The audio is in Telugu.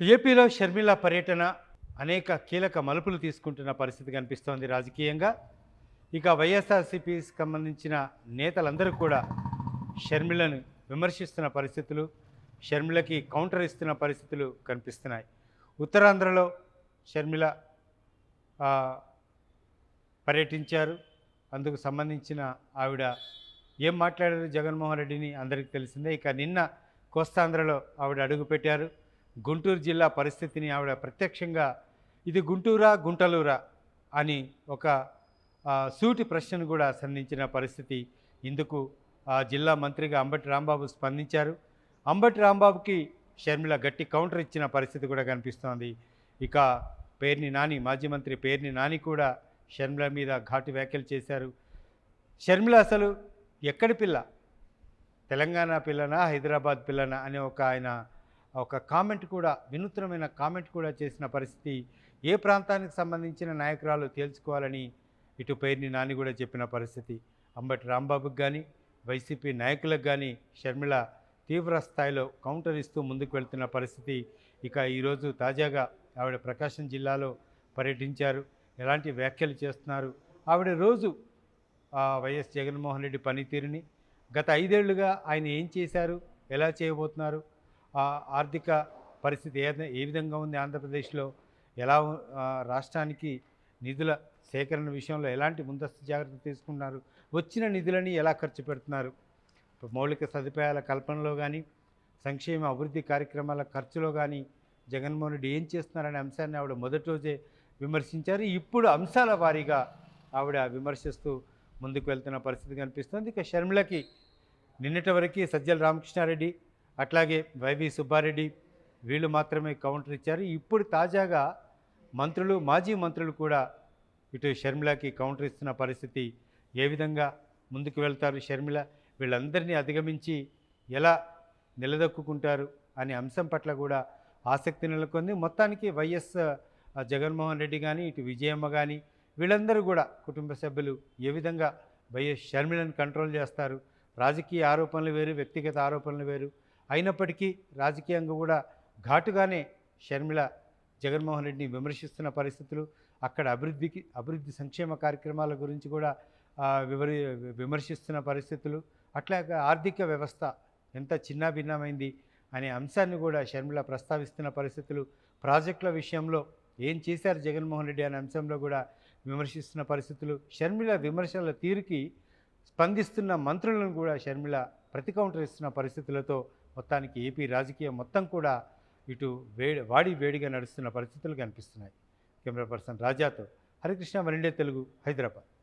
ఏపీలో షర్మిల పర్యటన అనేక కీలక మలుపులు తీసుకుంటున్న పరిస్థితి కనిపిస్తోంది రాజకీయంగా. ఇక వైఎస్ఆర్సీపీకి సంబంధించిన నేతలందరూ కూడా షర్మిలను విమర్శిస్తున్న పరిస్థితులు షర్మిలకి కౌంటర్ ఇస్తున్న పరిస్థితులు కనిపిస్తున్నాయి. ఉత్తరాంధ్రలో షర్మిల పర్యటించారు. అందుకు సంబంధించిన ఆవిడ ఏం మాట్లాడారు? జగన్మోహన్ రెడ్డిని అందరికీ తెలిసిందే. ఇక నిన్న కోస్తాంధ్రలో ఆవిడ అడుగుపెట్టారు. గుంటూరు జిల్లా పరిస్థితిని ఆవిడ ప్రత్యక్షంగా ఇది గుంటూరా గుంటలూరా అని ఒక సూటి ప్రశ్నను కూడా సంధించిన పరిస్థితి ఇందుకు ఆ జిల్లా మంత్రిగా అంబటి రాంబాబు స్పందించారు. అంబటి రాంబాబుకి షర్మిల గట్టి కౌంటర్ ఇచ్చిన పరిస్థితి కూడా కనిపిస్తోంది. ఇక పేర్ని నాని మాజీ మంత్రి పేర్ని నాని కూడా షర్మిల మీద ఘాటు వ్యాఖ్యలు చేశారు. షర్మిల అసలు ఎక్కడి పిల్ల? తెలంగాణ పిల్లనా హైదరాబాద్ పిల్లనా అనే ఒక ఆయన ఒక కామెంట్ కూడా వినూత్నమైన కామెంట్ కూడా చేసిన పరిస్థితి ఏ ప్రాంతానికి సంబంధించిన నాయకురాలు తేల్చుకోవాలని ఇటు పేర్ని నాని కూడా చెప్పిన పరిస్థితి. అంబటి రాంబాబుకి కానీ వైసీపీ నాయకులకు కానీ షర్మిల తీవ్ర స్థాయిలో కౌంటర్ ఇస్తూ ముందుకు వెళ్తున్న పరిస్థితి ఇక ఈరోజు తాజాగా ఆవిడ ప్రకాశం జిల్లాలో పర్యటించారు. ఎలాంటి వ్యాఖ్యలు చేస్తున్నారు? ఆవిడ రోజు ఆ, వైఎస్ జగన్మోహన్ రెడ్డి పనితీరుని గత ఐదేళ్ళుగా ఆయన ఏం చేశారు? ఎలా చేయబోతున్నారు? ఆర్థిక పరిస్థితి ఏ ఏ విధంగా ఉంది ఆంధ్రప్రదేశ్లో? ఎలా రాష్ట్రానికి నిధుల సేకరణ విషయంలో ఎలాంటి ముందస్తు జాగ్రత్త తీసుకున్నారు వచ్చిన నిధులని ఎలా ఖర్చు పెడుతున్నారు? మౌలిక సదుపాయాల కల్పనలో కానీ సంక్షేమ అభివృద్ధి కార్యక్రమాల ఖర్చులో కానీ జగన్మోహన్ రెడ్డి ఏం చేస్తున్నారనే అంశాన్ని ఆవిడ మొదటి రోజే విమర్శించారు. ఇప్పుడు అంశాల వారీగా ఆవిడ విమర్శిస్తూ ముందుకు వెళ్తున్న పరిస్థితి కనిపిస్తుంది. ఇక షర్మిలకి నిన్నటి వరకు సజ్జల రామకృష్ణారెడ్డి అట్లాగే వైవి సుబ్బారెడ్డి వీళ్ళు మాత్రమే కౌంటర్ ఇచ్చారు. ఇప్పుడు తాజాగా మంత్రులు మాజీ మంత్రులు కూడా ఇటు షర్మిలకి కౌంటర్ ఇస్తున్న పరిస్థితి ఏ విధంగా ముందుకు వెళ్తారు షర్మిల? వీళ్ళందరినీ అధిగమించి ఎలా నిలదొక్కుంటారు అనే అంశం పట్ల కూడా ఆసక్తి నెలకొంది. మొత్తానికి వైఎస్ జగన్మోహన్ రెడ్డి కానీ ఇటు విజయమ్మ కానీ వీళ్ళందరూ కూడా కుటుంబ సభ్యులు ఏ విధంగా వైఎస్ షర్మిలను కంట్రోల్ చేస్తారు? రాజకీయ ఆరోపణలు వేరు వ్యక్తిగత ఆరోపణలు వేరు. అయినప్పటికీ రాజకీయంగా కూడా ఘాటుగానే షర్మిల జగన్మోహన్ రెడ్డిని విమర్శిస్తున్న పరిస్థితులు అక్కడ అభివృద్ధికి అభివృద్ధి సంక్షేమ కార్యక్రమాల గురించి కూడా వివరి విమర్శిస్తున్న పరిస్థితులు అట్లాగే ఆర్థిక వ్యవస్థ ఎంత చిన్నాభిన్నమైంది అనే అంశాన్ని కూడా షర్మిల ప్రస్తావిస్తున్న పరిస్థితులు ప్రాజెక్టుల విషయంలో ఏం చేశారు జగన్మోహన్ రెడ్డి అనే అంశంలో కూడా విమర్శిస్తున్న పరిస్థితులు షర్మిల విమర్శల తీరుకి స్పందిస్తున్న మంత్రులను కూడా షర్మిల ప్రతి ఇస్తున్న పరిస్థితులతో మొత్తానికి ఏపీ రాజకీయం మొత్తం కూడా ఇటు వేడి వాడి వేడిగా నడుస్తున్న పరిస్థితులు కనిపిస్తున్నాయి. కెమెరా పర్సన్ రాజాతో హరికృష్ణ మరిండే తెలుగు హైదరాబాద్.